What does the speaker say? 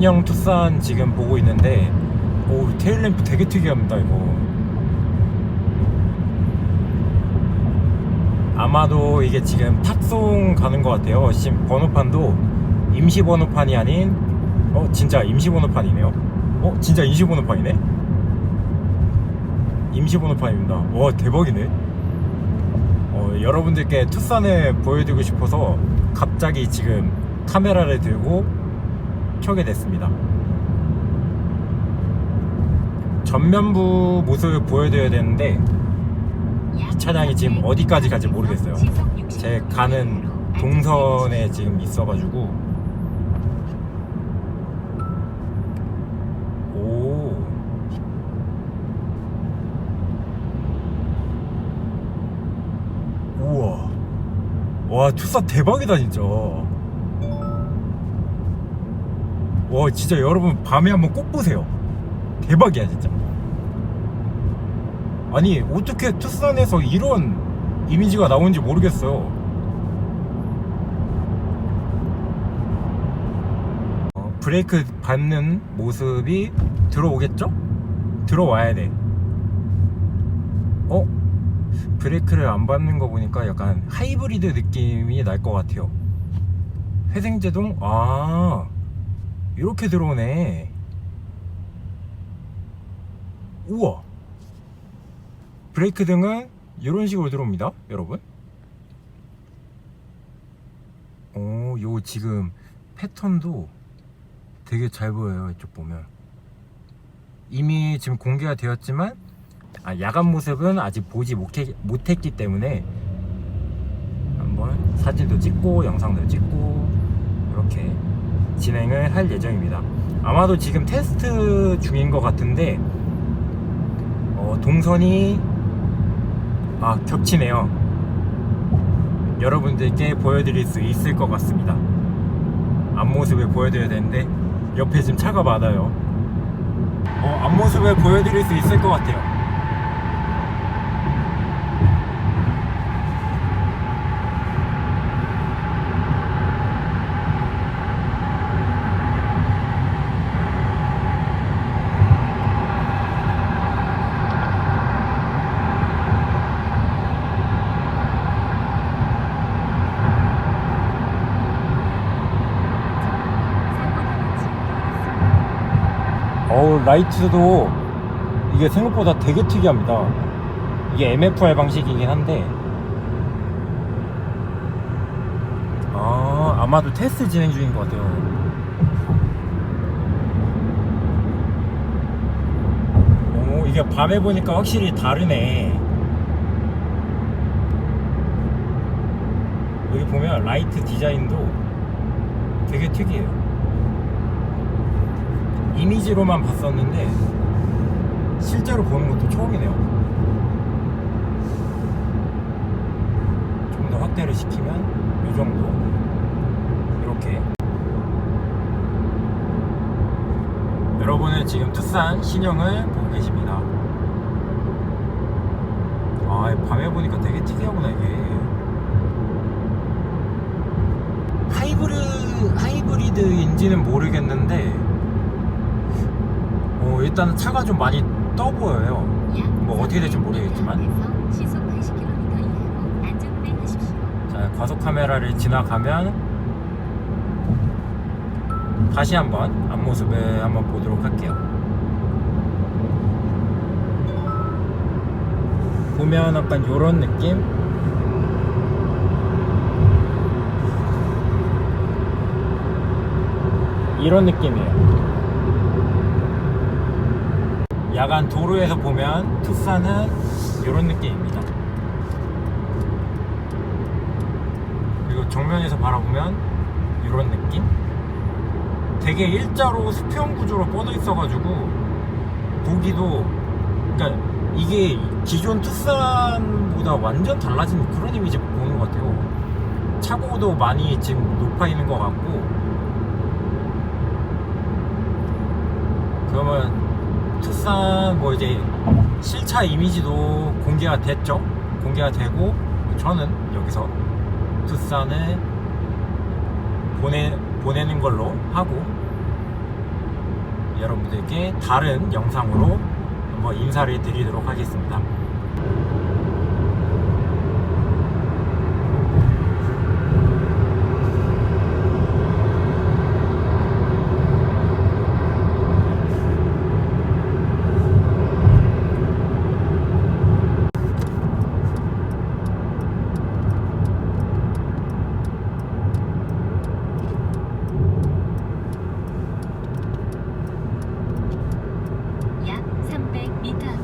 신형 투싼 지금 보고 있는데 오 테일램프 되게 특이합니다 이거. 아마도 이게 지금 탁송 가는 것 같아요. 지금 번호판도 임시 번호판이 아닌 어 진짜 임시 번호판이네요. 어 진짜 임시 번호판이네? 임시 번호판입니다. 와 대박이네. 어, 여러분들께 투싼을 보여드리고 싶어서 갑자기 지금 카메라를 들고 켜게 됐습니다. 전면부 모습을 보여드려야 되는데 이 차량이 지금 어디까지 갈지 모르겠어요. 제 가는 동선에 지금 있어가지고 오 우와 와 투싸 대박이다 진짜 와 진짜 여러분 밤에 한번 꼭 보세요 대박이야 진짜 아니 어떻게 투싼에서 이런 이미지가 나오는지 모르겠어요 어, 브레이크 밟는 모습이 들어오겠죠? 들어와야 돼 어? 브레이크를 안 밟는 거 보니까 약간 하이브리드 느낌이 날 것 같아요 회생제동? 아 이렇게 들어오네. 우와. 브레이크 등은 이런 식으로 들어옵니다 여러분. 오, 요 지금 패턴도 되게 잘 보여요 이쪽 보면. 이미 지금 공개가 되었지만 아, 야간 모습은 아직 보지 못해, 못했기 때문에 한번 사진도 찍고 영상도 찍고 이렇게 진행을 할 예정입니다. 아마도 지금 테스트 중인 것 같은데 어, 동선이 아 겹치네요. 여러분들께 보여드릴 수 있을 것 같습니다. 앞모습을 보여드려야 되는데 옆에 지금 차가 많아요. 어, 앞모습을 보여드릴 수 있을 것 같아요 라이트도 이게 생각보다 되게 특이합니다. 이게 MFR 방식이긴 한데. 아 아마도 테스트 진행 중인 것 같아요. 오 이게 밤에 보니까 확실히 다르네. 여기 보면 라이트 디자인도 되게 특이해요 이미지로만 봤었는데 실제로 보는 것도 처음이네요. 좀 더 확대를 시키면 이 정도 이렇게 여러분은 지금 투싼 신형을 보고 계십니다. 아 밤에 보니까 되게 특이하구나 이게 하이브리드 하이브리드인지는 모르겠는데 어, 일단 차가 좀 많이 떠 보여요. 뭐 어떻게 될지 모르겠지만. 시속 80km 이하로 안전운행하십시오. 자, 과속 카메라를 지나가면 다시 한번 앞모습을 한번 보도록 할게요. 보면 약간 요런 느낌? 이런 느낌이에요. 야간 도로에서 보면 투싼은 이런 느낌입니다. 그리고 정면에서 바라보면 이런 느낌? 되게 일자로 수평 구조로 뻗어 있어가지고 보기도 그러니까 이게 기존 투싼보다 완전 달라진 그런 이미지 보는 것 같아요. 차고도 많이 지금 높아 있는 것 같고 그러면 투싼 뭐 이제 실차 이미지도 공개가 됐죠. 공개가 되고 저는 여기서 투싼을 보내 보내는 걸로 하고 여러분들께 다른 영상으로 한번 인사를 드리도록 하겠습니다. 見た